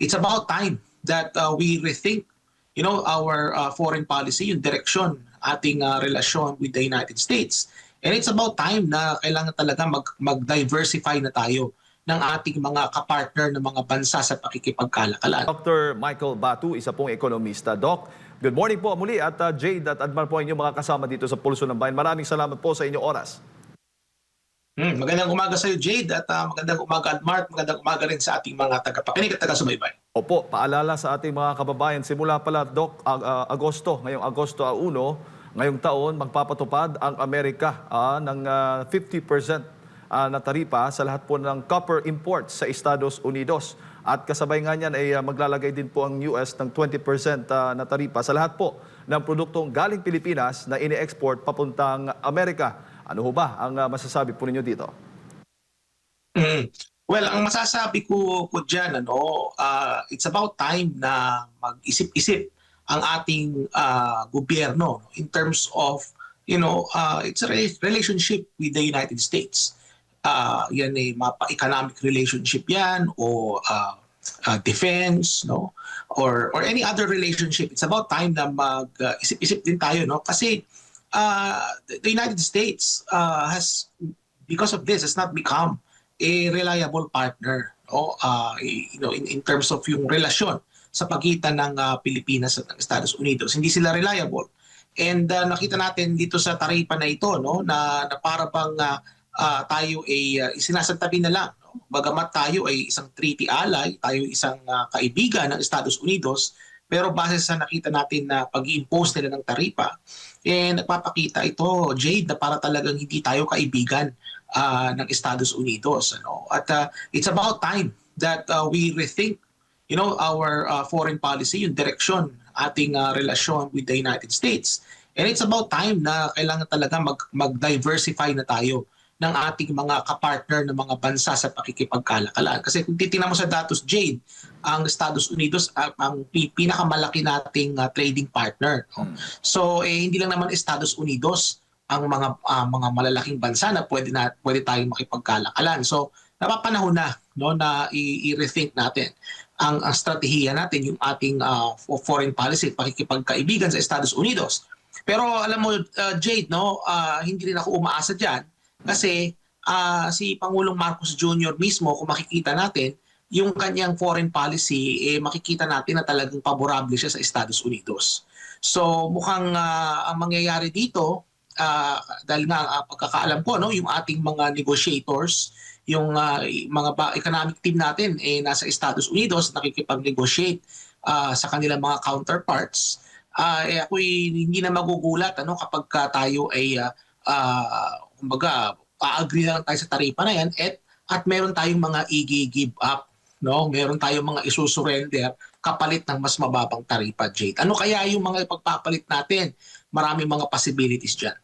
it's about time that uh, we rethink you know our uh, foreign policy yung direksyon ating uh, relasyon with the United States and it's about time na kailangan talaga mag mag-diversify na tayo ng ating mga kapartner ng mga bansa sa pakikipagkalakalan. Dr. Michael Batu, isa pong ekonomista. Doc, good morning po muli at uh, Jade at Admar po inyong mga kasama dito sa Pulso ng Bayan. Maraming salamat po sa inyong oras. Hmm, magandang umaga sa iyo Jade at uh, magandang umaga at Mark, magandang umaga rin sa ating mga tagapakinig at taga-subaybay. Opo, paalala sa ating mga kababayan, simula pala, Doc, ag- ah, Agosto, ngayong Agosto a 1, ngayong taon, magpapatupad ang Amerika ah, ng ah, 50% ah, na taripa sa lahat po ng copper imports sa Estados Unidos. At kasabay nga niyan ay ah, maglalagay din po ang US ng 20% ah, na taripa sa lahat po ng produktong galing Pilipinas na ini-export papuntang Amerika. Ano ho ba ang ah, masasabi po ninyo dito? Mm. Well, ang masasabi ko ko diyan ano, ah, it's about time na mag-isip-isip ang ating ah, gobyerno in terms of you know, ah, it's a rela- relationship with the United States. Ah, yan ay mapa economic relationship yan o ah, ah, defense, no? Or or any other relationship. It's about time na mag-isip-isip din tayo, no? Kasi ah, the United States ah, has because of this has not become a reliable partner no? Uh, you know in, in terms of yung relasyon sa pagitan ng uh, Pilipinas at ng Estados Unidos. Hindi sila reliable. And uh, nakita natin dito sa taripa na ito no? Na, na para bang uh, uh, tayo ay uh, sinasantabi na lang no? bagamat tayo ay isang treaty ally tayo isang uh, kaibigan ng Estados Unidos pero base sa nakita natin na pag-impose nila ng taripa eh nagpapakita ito Jade na para talagang hindi tayo kaibigan uh, ng Estados Unidos ano? At uh, it's about time that uh, we rethink you know our uh, foreign policy yung direksyon ating uh, relasyon with the United States. And it's about time na kailangan talaga mag mag-diversify na tayo ng ating mga kapartner ng mga bansa sa pakikipagkalakalan kasi kung titingnan mo sa datos Jade ang Estados Unidos uh, ang pi- pinakamalaki nating uh, trading partner no? so eh, hindi lang naman Estados Unidos ang mga ah, mga malalaking bansa na pwede na pwede tayong makipagkalakalan. So napapanahon na no na i-rethink natin ang, ang strategiya natin yung ating fo- foreign policy pakikipagkaibigan sa Estados Unidos. Pero alam mo ah, Jade no ah, hindi rin ako umaasa diyan kasi ah, si Pangulong Marcos Jr. mismo kung makikita natin yung kanyang foreign policy eh makikita natin na talagang paborable siya sa Estados Unidos. So mukhang ah, ang mangyayari dito ah, dahil nga ah, pagkakaalam ko no yung ating mga negotiators yung ah, mga ba- economic team natin eh nasa Estados Unidos nakikipag-negotiate ah, sa kanilang mga counterparts ah eh ako hindi na magugulat ano kapag ka tayo ay ah, ah, kumbaga a-agree na lang tayo sa taripa na yan at at meron tayong mga i-give up no? Meron tayong mga isusurrender kapalit ng mas mababang taripa Jade. Ano kaya yung mga ipagpapalit natin? Maraming mga possibilities diyan